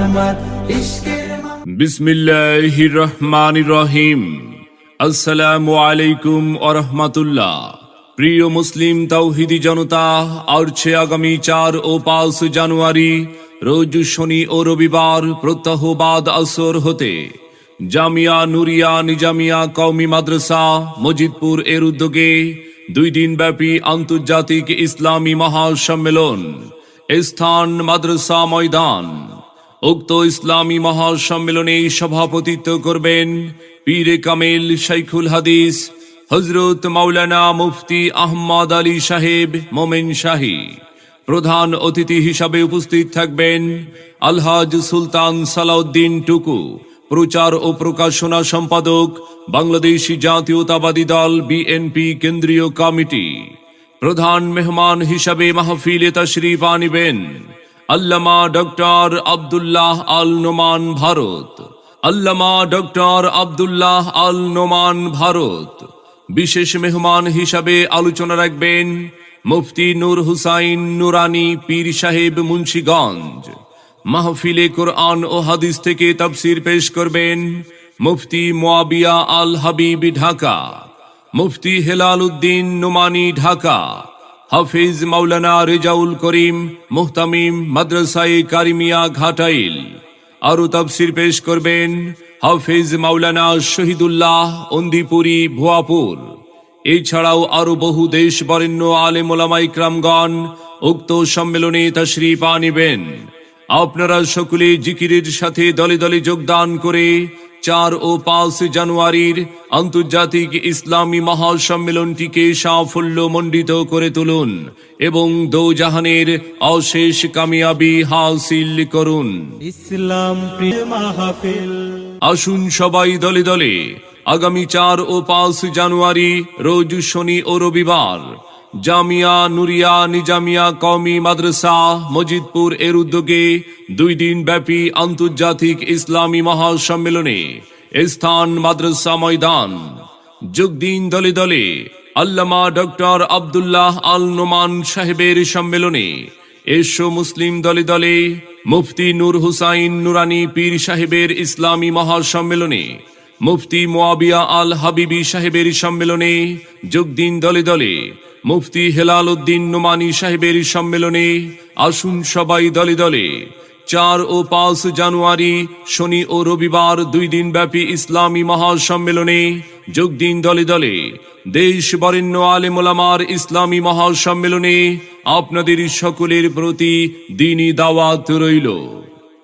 মোহাম্মদ ইশকের রহিম আসসালামু আলাইকুম আরহামাতুল্লাহ প্রিয় মুসলিম তৌহিদি জনতা আরছে আগামী চার ও পাঁচ জানুয়ারি রোজ শনি ও রবিবার প্রত্যহবাদ আসর হতে জামিয়া নুরিয়া নিজামিয়া কওমি মাদ্রাসা মজিদপুর এর উদ্যোগে দুই দিন ব্যাপী আন্তর্জাতিক ইসলামী মহাসম্মেলন স্থান মাদ্রাসা ময়দান উক্ত ইসলামী মহাসম্মেলনে সভাপতিত্ব করবেন পীরে কামেল শাইখুল হাদিস হজরত মাওলানা মুফতি আহমদ আলী সাহেব মোমেন শাহী। প্রধান অতিথি হিসাবে উপস্থিত থাকবেন আলহাজ সুলতান সালাউদ্দিন টুকু, প্রচার ও প্রকাশনা সম্পাদক বাংলাদেশি জাতীয়তাবাদী দল বিএনপি কেন্দ্রীয় কমিটি। প্রধান মেহমান হিসাবে মাহফিলে তশরিফ আনিবেন। আল্লামা ডক্টর আব্দুল্লাহ আল নোমান ভারত। আল্লামা ডক্টর আব্দুল্লাহ আল নোমান ভারত। বিশেষ মেহমান হিসাবে আলোচনা রাখবেন মুফতি নূর হুসাইন নুরানি পীর সাহেব মুন্সীগঞ্জ। মাহফিলে কোরআন ও হাদিস থেকে তাফসির পেশ করবেন মুফতি মোয়াবিয়া আল হাবিব ঢাকা। মুফতি হেলাল উদ্দিন নোমানি ঢাকা। হাফিজ মাওলানা রেজাউল করিম, মুহতামিম মাদ্রাসায়ে কারিমিয়া ঘাটাইল। আরও তাফসির পেশ করবেন হাফিজ মাওলানা শহীদুল্লাহ অন্দিপুরি, ভুয়াপুর। এছাড়াও আরও বহু দেশ বরেণ্য আলেম ওলামা ইকরামগণ উক্ত সম্মেলনে তশরিফ আনিবেন আপনারা সকলে জিকিরের সাথে দলে দলে যোগদান করে চার ও পাঁচ জানুয়ারির আন্তর্জাতিক ইসলামী মহাসম্মেলনটিকে সাফল্য মণ্ডিত করে তুলুন এবং দৌজাহানের অশেষ কামিয়াবি হাসিল করুন। ইসলাম আসুন সবাই দলে দলে। আগামী চার ও পাঁচ জানুয়ারি রোজ শনি ও রবিবার জামিয়া নুরিয়া নিজামিয়া কওমি মাদ্রাসা, মজিদপুর এর উদ্যোগে দুই দিন ব্যাপী আন্তর্জাতিক ইসলামী মহাসম্মেলনে স্থান মাদ্রাসা ময়দান। যোগ দিন দলে দলে আল্লামা ডক্টর আব্দুল্লাহ আল নোমান সাহেবের সম্মেলনে এসো মুসলিম দলে দলে মুফতি নূর হুসাইন নুরানি পীর সাহেবের ইসলামী মহাসম্মেলনে মুফতি মোয়াবিয়া আল হাবিবি সাহেবের সম্মেলনে যোগ দিন দলে দলে মুফতি হেলাল উদ্দিন নোমানি সাহেবের সম্মেলনে আসুন সবাই দলে দলে। চার ও পাঁচ জানুয়ারি, শনি ও রবিবার দুই দিন ব্যাপী ইসলামী মহাসম্মেলনে যোগ দিন দলে দলে। দেশ বরেণ্য আলেমোলামার ইসলামী মহাসম্মেলনে আপনাদের সকলের প্রতি দিনই দাওয়াত রইল।